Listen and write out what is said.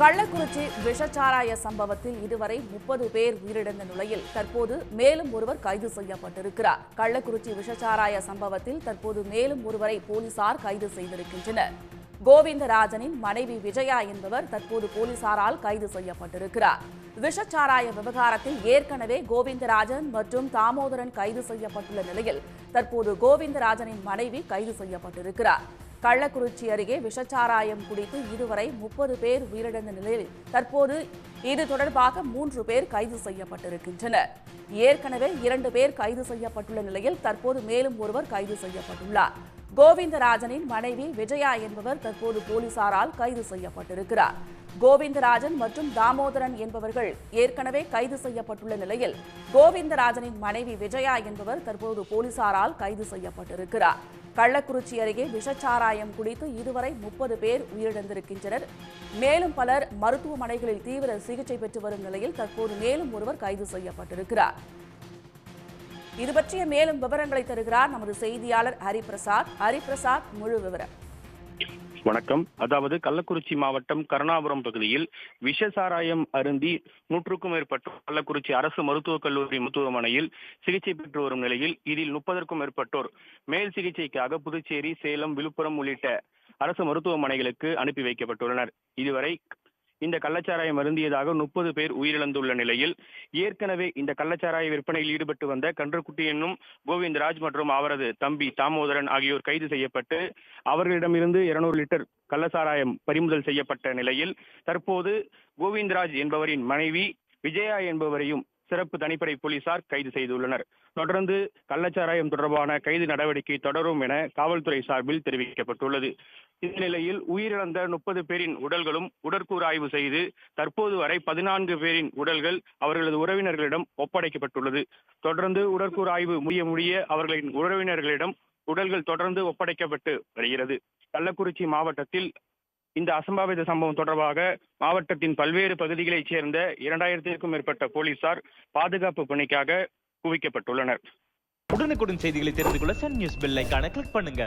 கள்ளக்குறிச்சி விஷச்சாராய சம்பவத்தில் இதுவரை முப்பது பேர் உயிரிழந்த நிலையில் தற்போது மேலும் ஒருவர் கைது செய்யப்பட்டிருக்கிறார். கள்ளக்குறிச்சி விஷச்சாராய சம்பவத்தில் தற்போது மேலும் ஒருவரை போலீசார் கைது செய்திருக்கின்றனர். கோவிந்தராஜனின் மனைவி விஜயா என்பவர் தற்போது போலீசாரால் கைது செய்யப்பட்டிருக்கிறார். விஷச்சாராய விவகாரத்தில் ஏற்கனவே கோவிந்தராஜன் மற்றும் தாமோதரன் கைது செய்யப்பட்டுள்ள நிலையில் தற்போது கோவிந்தராஜனின் மனைவி கைது செய்யப்பட்டிருக்கிறார். கள்ளக்குறிச்சி அருகே விஷச்சாராயம் குடித்து இதுவரை முப்பது பேர் உயிரிழந்த நிலையில் தற்போது இது தொடர்பாக மூன்று பேர் கைது செய்யப்பட்டிருக்கின்றனர். ஏற்கனவே இரண்டு பேர் கைது செய்யப்பட்டுள்ள நிலையில் தற்போது மேலும் ஒருவர் கைது செய்யப்பட்டுள்ளார். கோவிந்தராஜனின் மனைவி விஜயா என்பவர் தற்போது போலீசாரால் கைது செய்யப்பட்டிருக்கிறார். கோவிந்தராஜன் மற்றும் தாமோதரன் என்பவர்கள் ஏற்கனவே கைது செய்யப்பட்டுள்ள நிலையில் கோவிந்தராஜனின் மனைவி விஜயா என்பவர் தற்போது போலீசாரால் கைது செய்யப்பட்டிருக்கிறார். கள்ளக்குறிச்சி அருகே விஷச்சாராயம் குடித்து இதுவரை முப்பது பேர் உயிரிழந்திருக்கின்றனர். மேலும் பலர் மருத்துவமனைகளில் தீவிர சிகிச்சை பெற்று வரும் நிலையில் தற்போது மேலும் ஒருவர் கைது செய்யப்பட்டிருக்கிறார். இது பற்றிய மேலும் விவரங்களை தருகிறார் நமது செய்தியாளர் ஹரிபிரசாத். ஹரிபிரசாத் முழு விவரம். வணக்கம். அதாவது கள்ளக்குறிச்சி மாவட்டம் கருணாபுரம் பகுதியில் விஷசாராயம் அருந்தி நூற்றுக்கும் மேற்பட்டோர் கள்ளக்குறிச்சி அரசு மருத்துவக் கல்லூரி மருத்துவமனையில் சிகிச்சை பெற்று வரும் நிலையில் இதில் முப்பதற்கும் மேற்பட்டோர் மேல் சிகிச்சைக்காக புதுச்சேரி சேலம் விழுப்புரம் உள்ளிட்ட அரசு மருத்துவமனைகளுக்கு அனுப்பி வைக்கப்பட்டுள்ளனர். இதுவரை இந்த கள்ளச்சாராயம் அருந்தியதாக முப்பது பேர் உயிரிழந்துள்ள நிலையில் ஏற்கனவே இந்த கள்ளச்சாராய விற்பனையில் ஈடுபட்டு வந்த கன்றுக்குட்டி என்னும் கோவிந்தராஜ் மற்றும் அவரது தம்பி தாமோதரன் ஆகியோர் கைது செய்யப்பட்டு அவர்களிடமிருந்து இருநூறு லிட்டர் கள்ளச்சாராயம் பறிமுதல் செய்யப்பட்ட நிலையில் தற்போது கோவிந்தராஜ் என்பவரின் மனைவி விஜயா என்பவரையும் சிறப்பு தனிப்படை போலீசார் கைது செய்துள்ளனர். தொடர்ந்து கள்ளச்சாராயம் தொடர்பான கைது நடவடிக்கை தொடரும் என காவல்துறை சார்பில் தெரிவிக்கப்பட்டுள்ளது. இந்த நிலையில் உயிரிழந்த முப்பது பேரின் உடல்களும் உடற்கூறு ஆய்வு செய்து தற்போது வரை பதினான்கு பேரின் உடல்கள் அவர்களது உறவினர்களிடம் ஒப்படைக்கப்பட்டுள்ளது. தொடர்ந்து உடற்கூறு ஆய்வு முடிய முடிய அவர்களின் உறவினர்களிடம் உடல்கள் தொடர்ந்து ஒப்படைக்கப்பட்டு வருகிறது. கள்ளக்குறிச்சி மாவட்டத்தில் இந்த அசம்பாவித சம்பவம் தொடர்பாக மாவட்டத்தின் பல்வேறு பகுதிகளைச் சேர்ந்த இரண்டாயிரத்திற்கும் மேற்பட்ட போலீசார் பாதுகாப்பு பணிக்காக குவிக்கப்பட்டுள்ளனர். உடனுக்குடன் செய்திகளை தெரிந்து கொள்ள சன் நியூஸ் பெல் கிளிக் பண்ணுங்க.